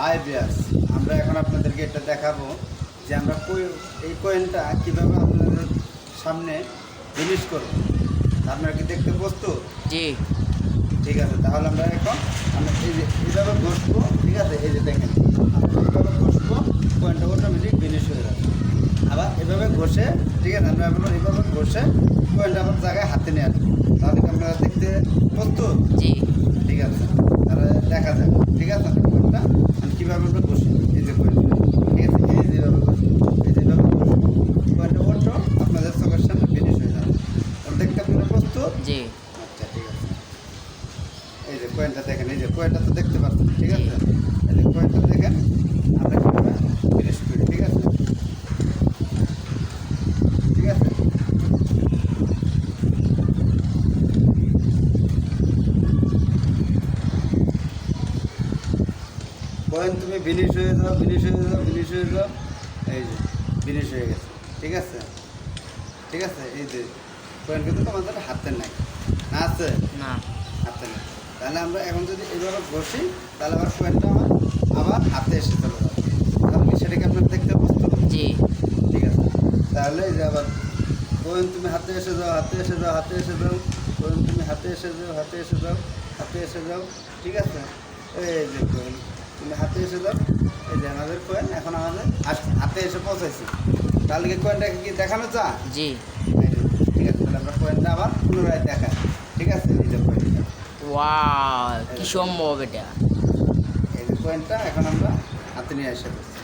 High বিয়াস আমরা এখন আপনাদেরকে এটা দেখাবো যে আমরা কই- এই কয়েনটা কীভাবে আপনাদের সামনে জিনিস করব। আপনারা কি দেখতে বসতো জি। ঠিক আছে তাহলে আমরা এখন আমরা এই যে এইভাবে ঘষবো ঠিক আছে? এই যে দেখেন আমরা এইভাবে ঘষবো কয়েনটা অটোমেটিক জিনিস হয়ে যাবে। আবার এভাবে ঘষে ঠিক আছে? আমরা এখন এইভাবে ঘষে কয়েনটা আবার জায়গায় হাতে নিয়ে আসব। তাহলে আপনারা দেখতে প্রস্তুত জি ঠিক আছে তাহলে দেখা যাক ঠিক আছে কোনটা আমি কীভাবে আমরা বসি এই যে করি ঠিক আছে এই যেভাবে বসি এই যেভাবে বসি কয়েনটা ওঠো আপনাদের চোখের সামনে ফিনিশ হয়ে যাবে তাহলে দেখতে আপনারা প্রস্তুত জি। আচ্ছা ঠিক আছে। এই যে কয়েনটা দেখেন এই যে কয়েনটা তো দেখতে পাচ্ছেন ঠিক আছে? এই যে কয়েনটা দেখেন আমরা কীভাবে ফিনিশ করি ঠিক আছে? ঠিক আছে? কয়েন তুমি ফিনিশ হয়ে যাও ফিনিশ হয়ে যাও ফিনিশ হয়ে যাও। এই যে ফিনিশ হয়ে গেছে ঠিক আছে? ঠিক আছে? এই যে কয়েন কিন্তু তোমাদের হাতে নাই। না আছে? না। হাতে নেই। তাহলে আমরা এখন যদি এইভাবে বসি তাহলে আবার কয়েনটা আমার আবার হাতে এসে চলে যাবে। সেটাকে আপনার দেখতে প্রস্তুত? জি। ঠিক আছে। তাহলে এই যে আবার কোয়েন তুমি হাতে এসে যাও হাতে এসে যাও হাতে এসে যাও কোয়েন তুমি হাতে এসে যাও হাতে এসে যাও হাতে এসে যাও ঠিক আছে? এই যে কোয়েন তুমি হাতে এসে যাও। এই যে আমাদের কোয়েন এখন আমাদের হাত- হাতে এসে পৌঁছাইছে। তাহলে কি কোয়েনটাকে কি দেখানো চা জি এই যে, ঠিক আছে তাহলে আমরা কোয়েনটা আবার পুনরায় ঠিক আছে? এই যে পয়েন্টটা ওয়াও কি সম্ভব এটা? এই যে কোয়েনটা এখন আমরা হাতে নিয়ে এসে